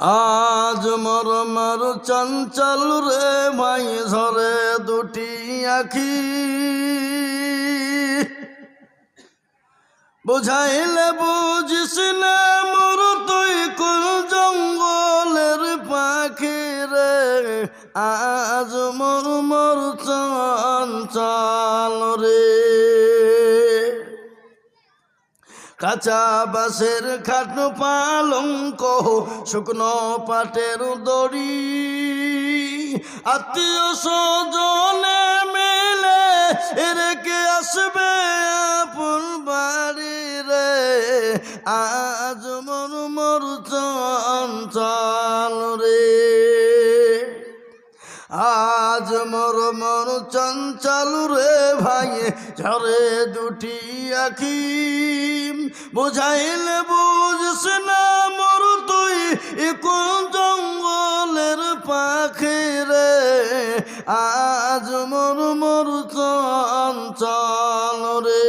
আজ মর মর চঞ্চল রে ভাই ধরে দুটি আখি। বুঝাইলে বুঝিস না মোর তুই কুল জঙ্গলের পাখি রে। আজ মোর মোর চঞ্চল কাঁচা বাসের খাট পালঙ্ক, শুকনো পাটের দড়ি। আত্মীয় স্বজনে মেলে রেখে আসবে আপন বাড়ি রে। আজ মর মর চঞ্চল রে। আজ মর মর চঞ্চল রে ভাই, ঝরে দুটি আখি। বুঝাইলে বুঝস না মর তুই জঙ্গলের পাখি রে। আজ মর মর চঞ্চল রে।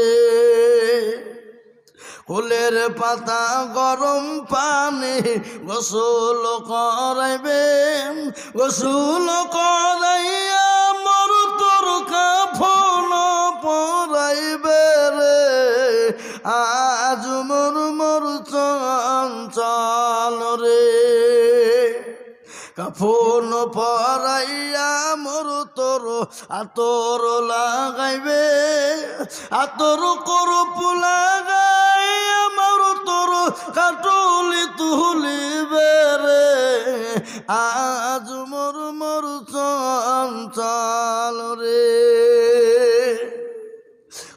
ফুলের পাতা গরম পানি গোসল করাইবে, গোসল করাইয়া মর মর চঞ্চল রে। কাফন পরাইয়া মোর তোর আতর লাগাইবে। আতর করপ লাগাইয়া মোর তোর কাটলি তুলিবে রে। আজ মোর মোর চঞ্চল রে।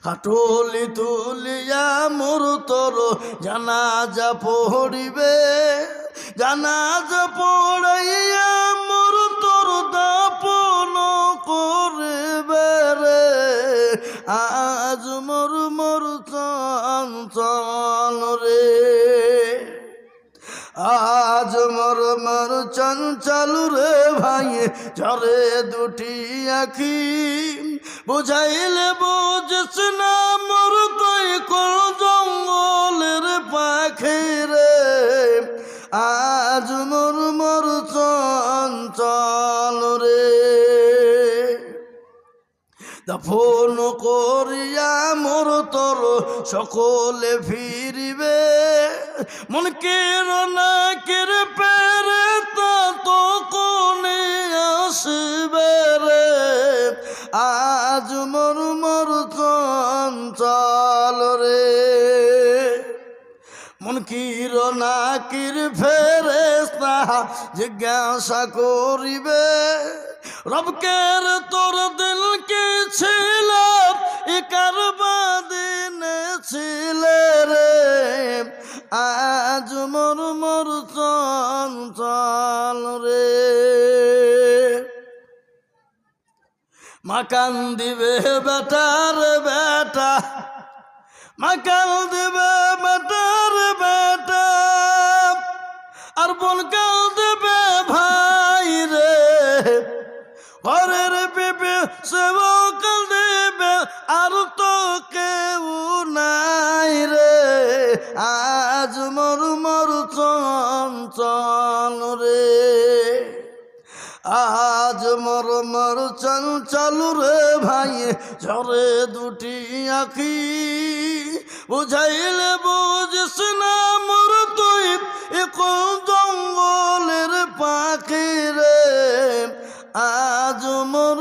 কাটলি তুলিয়া মোর তোর জানাজা পড়িবে, জানাজা পড়াইয়া মোর দাপন করবে রে। আজ মোর মোর চঞ্চল রে। আজ মর মর চঞ্চল রে ভাই, ঝরে দুটি আখি বুঝাইলে বুঝস না মর তুই কোন জঙ্গলের পাখি রে। আজ মর মর চঞ্চল রে দফন করিয়া মোর তোর সকলে ফিরিবে। মন কের না কের চঞ্চল রে। মন কির না কির ফেরেস্তা জিজ্ঞাসা করিবে, রবকের তোর দিল কি ছিল? ইকার বাদিন ছিল রে। আজ মোর মোর চঞ্চল রে। মাকান দিবে বেটার বেটা। মাকাল দেবে বেটার বেটা। আর বোন কাল দেবে ভাই রে। ঘরের পেপে সেব কাল দেবে, আর তো কেউ নাই রে। আজ মর আজ মর মর চঞ্চল রে ভাই, ঝরে দুটি আখি। বুঝাইলে বুঝিস না মর তুই এক জঙ্গলের পাখি রে? আজ মর